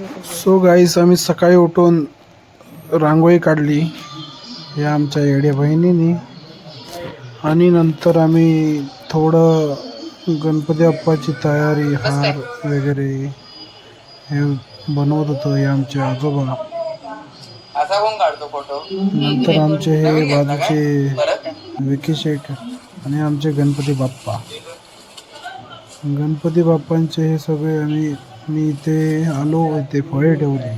So guys आम्ही सकाळी उठून रांगोळी काढली या आमच्या येड्या बहिणीने. आणि नंतर आम्ही थोडं गणपती बाप्पाची तयारी हार वगैरे हे बनवत होतो हे आमचे आजोबा. नंतर आमचे हे बाजूचे विकी शेठ आणि आमचे गणपती बाप्पा. गणपती बाप्पांचे हे सगळे आम्ही मी इथे आलो इथे फळे ठेवली.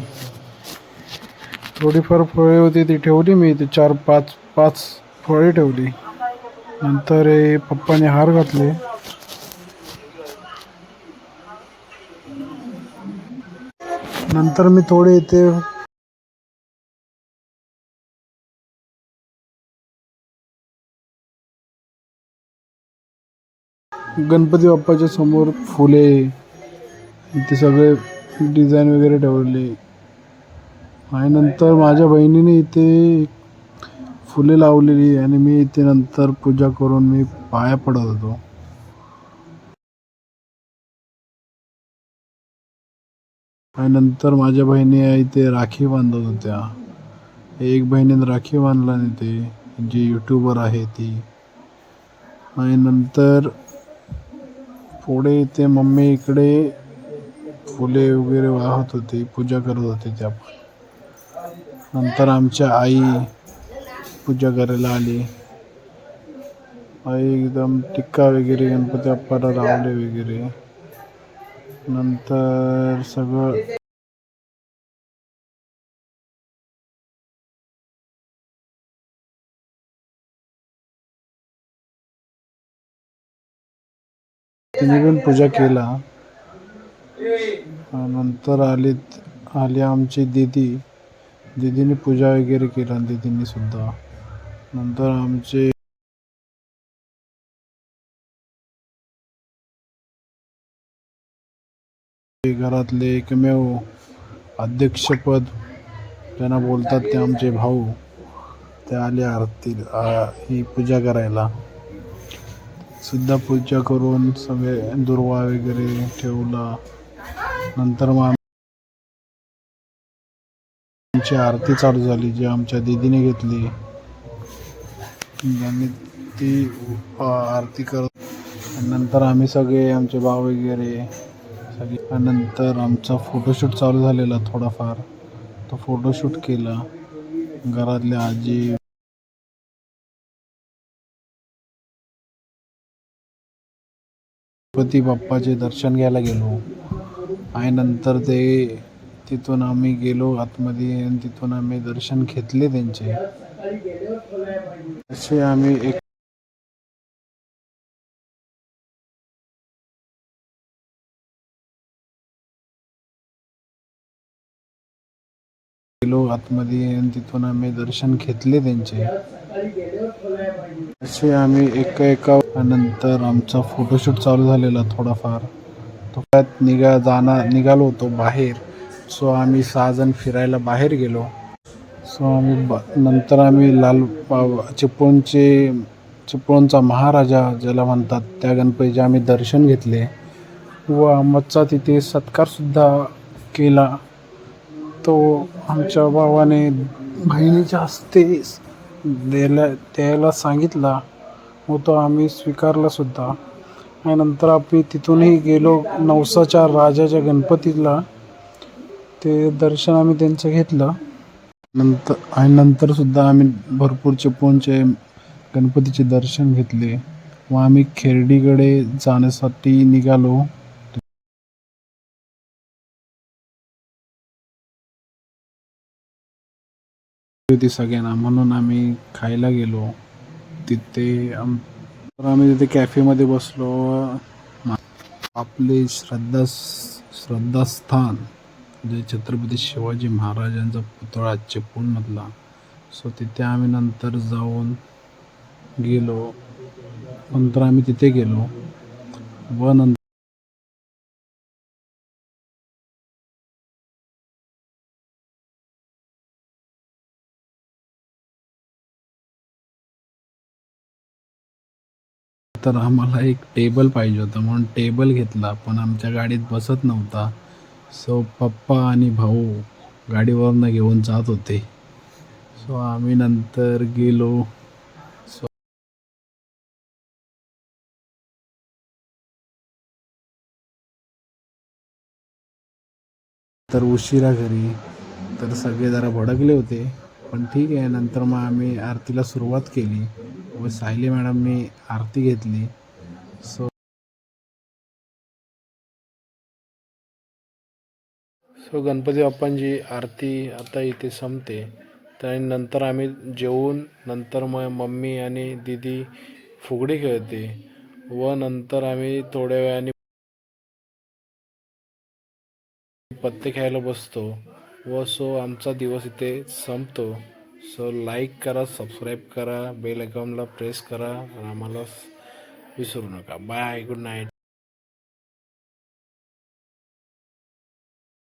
थोडीफार फळे होती ती ठेवली मी इथे. चार पाच पाच फळे ठेवली. नंतर हे पप्पाने हार घातले. नंतर मी थोडे इथे गणपती बाप्पाच्या समोर फुले ते सगळे डिझाईन वगैरे ठेवले. आणि नंतर माझ्या बहिणीने इथे फुले लावलेली आणि मी इथे नंतर पूजा करून मी पाया पडत होतो. आणि नंतर माझ्या बहिणी इथे राखी बांधत होत्या. एक बहिणीने राखी बांधला नाही ते जी यूट्यूबर आहे ती. आणि नंतर पुढे इथे मम्मी इकडे फुले वगैरे वाहत होती पूजा करत होते त्या नंतर आमच्या आई पूजा करायला आली. आई एकदम टिक्का वगैरे गणपती अप्पाला लावले वगैरे. नंतर सगळं तिने पण पूजा केला. नंतर आलीत आली आमची दीदी. दीदीने पूजा वगैरे केला दीदीने सुद्धा. नंतर आमचे घरातले एकमेव अध्यक्षपद त्यांना बोलतात ते आमचे भाऊ. ते आले आरती ही पूजा करायला. सुद्धा पूजा करून सगळे दुर्वा वगैरे ठेवला. नंतर मग आमची आरती चालू झाली जी आमच्या दीदीने घेतली. त्यांनी ती आरती करत नंतर आम्ही सगळे आमचे भाव वगैरे सगळे. नंतर आमचा फोटोशूट चालू झालेला थोडाफार. तो फोटोशूट केला. घरातल्या आजी गणपती बाप्पाचे दर्शन घ्यायला गेलो. आणि नंतर ते तिथून आम्ही गेलो आतमध्ये आणि तिथून आम्ही दर्शन घेतले त्यांचे. असे आम्ही एक गेलो आतमध्ये आणि तिथून आम्ही दर्शन घेतले त्यांचे. असे आम्ही एका एका नंतर आमचा फोटोशूट चालू झालेला थोडाफार. तो त्यात निघा जाणार निघालो होतो बाहेर. सो आम्ही सहाजण फिरायला बाहेर गेलो. सो आम्ही ब नंतर आम्ही लाल चिपळूणचे चिपळूणचा महाराजा ज्याला म्हणतात त्या गणपतीचे आम्ही दर्शन घेतले. व आमचा तिथे सत्कारसुद्धा केला. तो आमच्या भावाने बहिणीच्या हस्ते द्यायला द्यायला सांगितला. व तो आम्ही स्वीकारला सुद्धा. आणि नंतर आम्ही तिथूनही गेलो नवसाच्या राजाच्या गणपतीला. ते दर्शन आम्ही त्यांचं घेतलं. नंतर आणि नंतर सुद्धा आम्ही भरपूर चिपळूणचे गणपतीचे दर्शन घेतले व आम्ही खेर्डीकडे जाण्यासाठी निघालो. होती सगळ्यांना म्हणून आम्ही खायला गेलो. तिथे आम तर आम्ही तिथे कॅफेमध्ये बसलो. आपले श्रद्धा श्रद्धास्थान जे छत्रपती शिवाजी महाराजांचा पुतळा चिपळूणमधला सो तिथे आम्ही नंतर जाऊन गेलो. नंतर आम्ही तिथे गेलो. व नंतर तर आम्हाला एक टेबल पाहिजे होता. म्हणून टेबल घेतला. पण आमच्या गाडीत बसत नव्हता. सो पप्पा आणि भाऊ गाडीवरनं घेऊन जात होते. सो आम्ही नंतर गेलो. सो तर उशिरा घरी. तर सगळे जरा भडकले होते. पण ठीक आहे. नंतर मग आम्ही आरतीला सुरुवात केली. व सायली मॅडमनी आरती घेतली. सो सो गणपती बाप्पांची आरती आता इथे संपते. तर नंतर आम्ही जेवून नंतर मग मम्मी आणि दीदी फुगडी खेळते व नंतर आम्ही थोड्या वेळाने पत्ते खेळायला बसतो व सो आमचा दिवस इथे संपतो. सो लाईक करा सबस्क्राईब करा बेल आयकॉनला प्रेस करा आणि आम्हाला विसरू नका. Bye good night